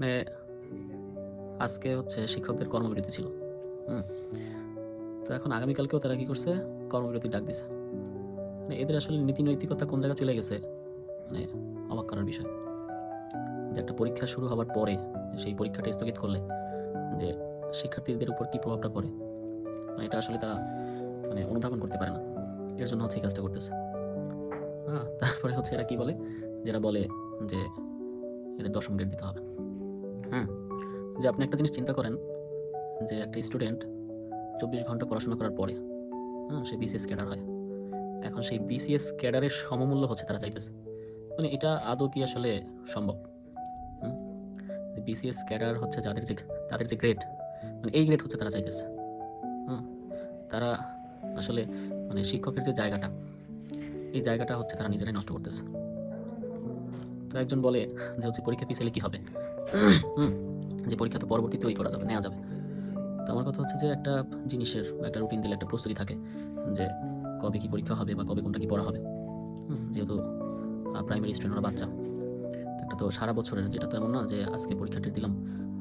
মানে আজকে হচ্ছে শিক্ষকদের কর্মবিরতি ছিল। হুম। তো এখন আগামীকালকেও তারা কি করছে? কর্মবিরতির ডাক দিছে। মানে এদের আসলে নীতি নৈতিকতা কোন জায়গায় চলে গেছে? মানে অবাক করার বিষয়। যে একটা পরীক্ষা শুরু হওয়ার পরে, সেই পরীক্ষাটা স্থগিত করলে যে শিক্ষার্থীদের উপর কি প্রভাবটা পড়ে মানে এটা আসলে তারা মানে অনুধাবন করতে পারে না। এর জন্য হচ্ছে এই কাজটা করতেছে। হ্যাঁ তারপরে হচ্ছে এরা কি বলে? যেটা বলে যে এদের দশম গ্রেড দিতে হবে। হুম যে আপনি একটা জিনিস চিন্তা করেন যে একটা স্টুডেন্ট চব্বিশ ঘণ্টা পড়াশোনা করার পরে হ্যাঁ সে বিসিএস ক্যাডার হয়। এখন সেই বিসিএস ক্যাডারের সমমূল্য হচ্ছে তারা চাইতেছে। মানে এটা আদৌ কি আসলে সম্ভব? বিসিএস ক্যাডার হচ্ছে যাদের যে, তাদের যে গ্রেড মানে এই গ্রেড হচ্ছে তারা চাইতেছে। হুম? তারা আসলে মানে শিক্ষকের যে জায়গাটা, এই জায়গাটা হচ্ছে তারা নিজেরাই নষ্ট করতেছে। তো একজন বলে যে হচ্ছে পরীক্ষা পিছালে কি হবে? যে পরীক্ষা তো পরবর্তীতে ওই করা যাবে নেওয়া যাবে। তো আমার কথা হচ্ছে যে একটা জিনিসের, একটা রুটিন দিলে একটা প্রস্তুতি থাকে যে কবে কি পরীক্ষা হবে বা কবে কোনটা কি পড়া হবে। যেহেতু প্রাইমারি স্টুডেন্ট ওরা বাচ্চা একটা তো সারা বছরের, যেটা তো এমন না যে আজকে পরীক্ষাটা দিলাম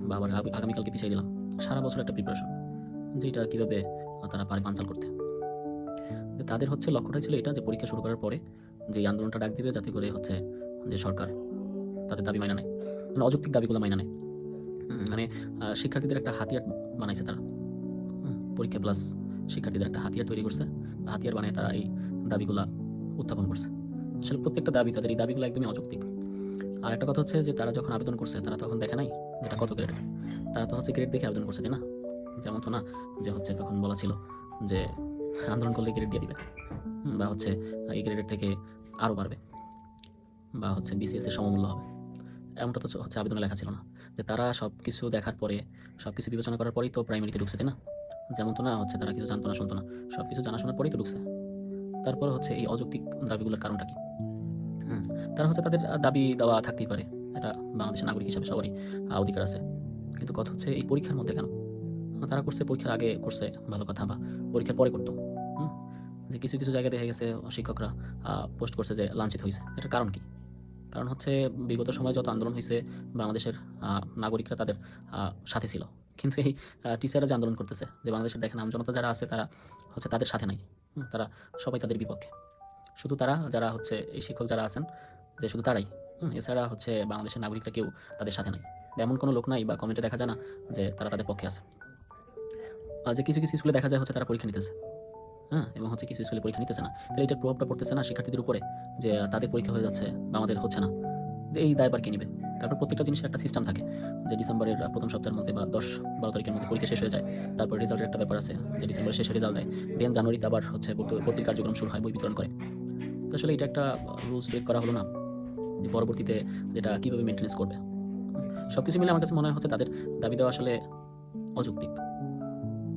বা আবার আগামীকালকে পিছিয়ে দিলাম সারা বছর একটা প্রিপারেশন যেটা কীভাবে তারা পারে পাঞ্চাল করতে। তাদের হচ্ছে লক্ষ্যটা ছিল এটা যে পরীক্ষা শুরু করার পরে যে আন্দোলনটা ডাক দিবে যাতে করে হচ্ছে যে সরকার, তাদের দাবি মাইনা নেয় মানে অযৌক্তিক দাবিগুলো মাইনা নেয় মানে শিক্ষার্থীদের একটা হাতিয়ার বানাইছে তারা। পরীক্ষা প্লাস শিক্ষার্থীদের একটা হাতিয়ার তৈরি করছে। হাতিয়ার বানিয়ে তারা এই দাবিগুলা উত্থাপন করছে। আসলে প্রত্যেকটা দাবি, তাদের এই দাবিগুলো একদমই অযৌক্তিক। আর একটা কথা হচ্ছে যে, তারা যখন আবেদন করছে, তারা তখন দেখে নাই এটা কত গ্রেড তারা তো হচ্ছে গ্রেড দেখে আবেদন করছে, তাই না? যেমন তো না, যে হচ্ছে তখন বলা ছিল যে, আন্দোলন করলে গ্রেড দিয়ে দিবে। বা হচ্ছে এই গ্রেডের থেকে আরও বাড়বে। বা হচ্ছে বিসিএস এর সমমূল্য হবে। এমনটা তো হচ্ছে আবেদনে লেখা ছিল না। যে তারা সব কিছু দেখার পরে সব কিছু বিবেচনা করার পরেই তো প্রাইমারিতে ঢুকছে তাই না? যেমন তো না হচ্ছে তারা কিছু জানতো না শুনতো না। সব কিছু জানাশোনার পরেই তো ঢুকছে। তারপরে হচ্ছে এই অযৌক্তিক দাবিগুলোর কারণটা কি? তারা হচ্ছে তাদের দাবি দেওয়া থাকতেই পারে। এটা বাংলাদেশের নাগরিক হিসাবে সবারই অধিকার আছে। কিন্তু কথা হচ্ছে এই পরীক্ষার মধ্যে কেন? তারা করছে পরীক্ষার আগে করছে ভালো কথা বা পরীক্ষার পরে করতো। হুম, যে কিছু কিছু জায়গায় দেখা গেছে শিক্ষকরা পোস্ট করছে যে লাঞ্ছিত হয়েছে। এটার কারণ কি? কারণ হচ্ছে বিগত সময় যত আন্দোলন হয়েছে, বাংলাদেশের নাগরিকরা তাদের সাথে ছিল। কিন্তু এই টিচাররা যে আন্দোলন করতেছে, যে বাংলাদেশের দেখেন আমজনতা যারা আছে, তারা হচ্ছে তাদের সাথে নাই। তারা সবাই তাদের বিপক্ষে। শুধু তারা, যারা হচ্ছে এই শিক্ষক যারা আছেন, যে শুধু তারাই। এছাড়া হচ্ছে বাংলাদেশের নাগরিকরা কেউ তাদের সাথে নাই। এমন কোনো লোক নাই বা কমেন্টে দেখা যায় না যে তারা তাদের পক্ষে আছে। যে কিছু কিছু স্কুলে দেখা যায় হচ্ছে তারা পরীক্ষা নিতেছে। হ্যাঁ এবং হচ্ছে কিছু স্কুলে পরীক্ষা নিতেছে না। তাহলে এটার প্রভাবটা পড়তেছে না শিক্ষার্থীদের উপরে, যে তাদের পরীক্ষা হয়ে যাচ্ছে বা আমাদের হচ্ছে না। যে, এই দায়বার কে নিবে? তারপর প্রত্যেকটা জিনিসের একটা সিস্টেম থাকে, যে, ডিসেম্বরের প্রথম সপ্তাহের মধ্যে বা দশ বারো তারিখের মধ্যে পরীক্ষা শেষ হয়ে যায়। তারপর রেজাল্টের একটা ব্যাপার আছে, যে, ডিসেম্বরের শেষে রেজাল্ট দেয়। দেন জানুয়ারিতে আবার হচ্ছে ভর্তি- ভর্তির কার্যক্রম শুরু হয়, বই বিতরণ করে। তো আসলে এটা একটা রুলস ব্রেক করা হলো না, যে, পরবর্তীতে যেটা কীভাবে মেনটেন্স করবে। সব কিছু মিলে আমার কাছে মনে হচ্ছে তাদের দাবি দেওয়া আসলে অযৌক্তিক।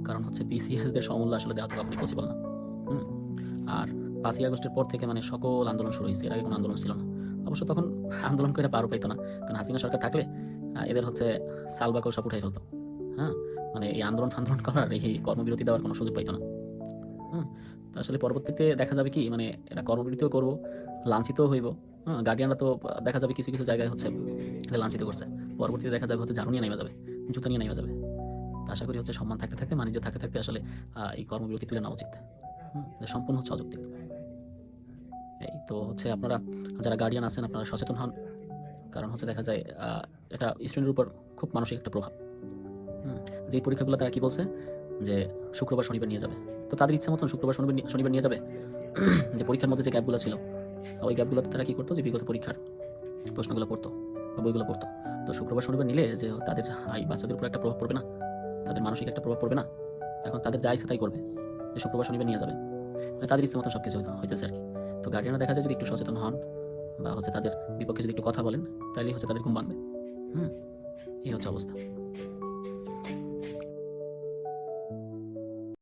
কারণ হচ্ছে বিসিএসদের সমমূল্য আসলে দেওয়া তো কখনই পসিবল না। আর পাঁচই আগস্টের পর থেকে মানে সকল আন্দোলন শুরু হয়েছে। এর আগে কোনো আন্দোলন ছিল না। অবশ্য তখন আন্দোলন করে পারও পাইতো না। কারণ হাসিনা সরকার থাকলে এদের হচ্ছে সালবাকল সব উঠাই ফেলতো। হ্যাঁ? মানে এই আন্দোলন ফান্দোলন করার এই কর্মবিরতি দেওয়ার কোনো সুযোগ পাইতো না। হুম তো আসলে পরবর্তীতে দেখা যাবে কি মানে এটা কর্মবিরতিও করব, লাঞ্ছিতও হইব। হ্যাঁ? গার্ডিয়ানরা তো দেখা যাবে কিছু কিছু জায়গায় হচ্ছে লাঞ্ছিত করছে। পরবর্তীতে দেখা যাবে হচ্ছে ঝাড়ু নিয়ে নেওয়া যাবে, জুতা নিয়ে নেওয়া যাবে। আশা করি হচ্ছে সম্মান থাকতে থাকতে বাণিজ্য থাকতে থাকতে আসলে এই কর্মবিরতি তুলে নেওয়া উচিত। যে সম্পূর্ণ হচ্ছে অযৌক্তিক। এই তো হচ্ছে আপনারা, যারা গার্ডিয়ান আছেন আপনারা সচেতন হন। কারণ হচ্ছে দেখা যায় এটা স্টুডেন্টের উপর খুব মানসিক একটা প্রভাব। যে পরীক্ষাগুলো তারা কি বলছে? যে শুক্রবার শনিবার নিয়ে যাবে। তো তাদের ইচ্ছা মতন শুক্রবার শনিবার শনিবার নিয়ে যাবে। যে পরীক্ষার মধ্যে যে গ্যাপগুলো ছিল, ওই গ্যাপগুলোতে তারা কি করতো? যে বিগত পরীক্ষার প্রশ্নগুলো পড়তো বা বইগুলো পড়তো। তো শুক্রবার শনিবার নিলে যে তাদের এই বাচ্চাদের উপর একটা প্রভাব পড়বে না, তাদের মানসিক একটা প্রভাব পড়বে না। এখন তাদের যা ইচ্ছা তাই করবে। যে শুক্রবার শনিবার নিয়ে যাবে। মানে তাদের ইচ্ছে মতো সব কিছু হইতেছে আর কি তো গার্ডিয়ানরা দেখা যায় যদি একটু সচেতন হন বা হচ্ছে তাদের বিপক্ষে যদি একটু কথা বলেন তাহলেই হচ্ছে তাদের ঘুম বানবে হুম, এই হচ্ছে অবস্থা।